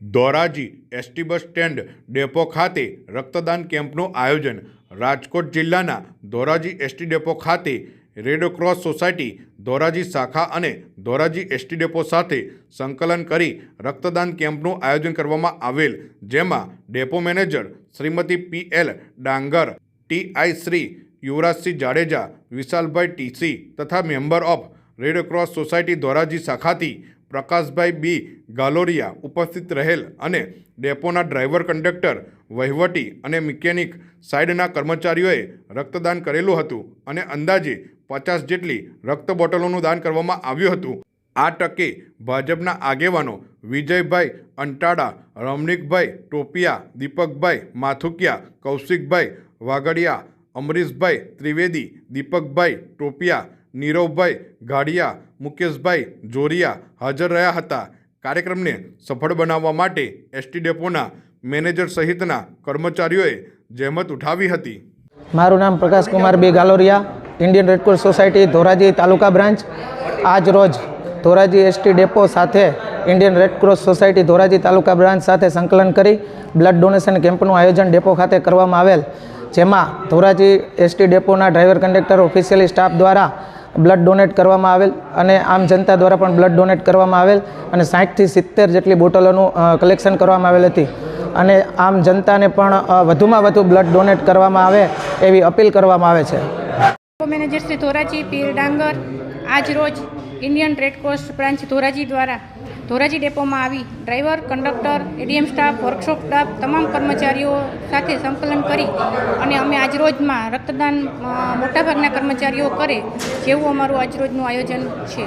Dhoraji ST bus stand depot ખાતે રક્તદાન કેમ્પનું આયોજન. રાજકોટ જિલ્લાના ધોરાજી એસટી ડેપો ખાતે રેડ ક્રોસ સોસાયટી, ધોરાજી શાખા અને ધોરાજી એસટી ડેપો સાથે સંકલન કરી રક્તદાન કેમ્પનું આયોજન કરવામાં આવેલ. જેમાં depot manager Shrimati P L Dangar TI Shri Yuvrajsinh Jadeja, Vishalbhai TC તથા member of red cross society Dhoraji શાખાથી Prakashbhai B Galoriya ઉપસ્થિત રહેલ અને ડેપોના ડ્રાઈવર કંડક્ટર વહીવટી અને મિકેનિક સાઇડના કર્મચારીઓએ રક્તદાન કરેલું હતું અને અંદાજે પચાસ જેટલી રક્ત બોટલોનું દાન કરવામાં આવ્યું હતું. આ તકે ભાજપના આગેવાનો વિજયભાઈ અંટાડા, રમણીકભાઈ ટોપિયા, દીપકભાઈ માથુકિયા, કૌશિકભાઈ વાગડિયા અમરીશભાઈ ત્રિવેદી, દીપકભાઈ ટોપિયા નીરવભાઈ ગાડિયા, મુકેશભાઈ જોરિયા હાજર રહ્યા હતા. કાર્યક્રમને સફળ બનાવવા માટે એસટી ડેપોના મેનેજર સહિતના કર્મચારીઓએ જહેમત ઉઠાવી હતી. મારું નામ Prakash Kumar B Galoriya, Indian red cross society, Dhoraji taluka branch. આજ રોજ ધોરાજી એસટી ડેપો સાથે Indian red cross society, Dhoraji taluka branch સાથે સંકલન કરી બ્લડ ડોનેશન કેમ્પનું આયોજન ડેપો ખાતે કરવામાં આવેલ, જેમાં ધોરાજી એસટી ડેપોના ડ્રાઈવર કંડક્ટર, ઓફિશિયલી સ્ટાફ દ્વારા બ્લડ ડોનેટ કરવામાં આવેલ અને આમ જનતા દ્વારા પણ બ્લડ ડોનેટ કરવામાં આવેલ અને સાઠથી સિત્તેર જેટલી બોટલોનું કલેક્શન કરવામાં આવેલ હતી. અને આમ જનતાને પણ વધુમાં વધુ બ્લડ ડોનેટ કરવામાં આવે એવી અપીલ કરવામાં આવે છે. મેનેજર શ્રી ધોરાજી, પીર ડાંગર આજરોજ ઇન્ડિયન રેડક્રોસ બ્રાન્ચ ધોરાજી દ્વારા ધોરાજી ડેપોમાં આવી driver, conductor ADM staff, workshop staff, તમામ કર્મચારીઓ સાથે સંકલન કરી અને અમે આજરોજમાં રક્તદાન મોટાભાગના કર્મચારીઓ કરે, જેવું અમારું આજરોજનું આયોજન છે.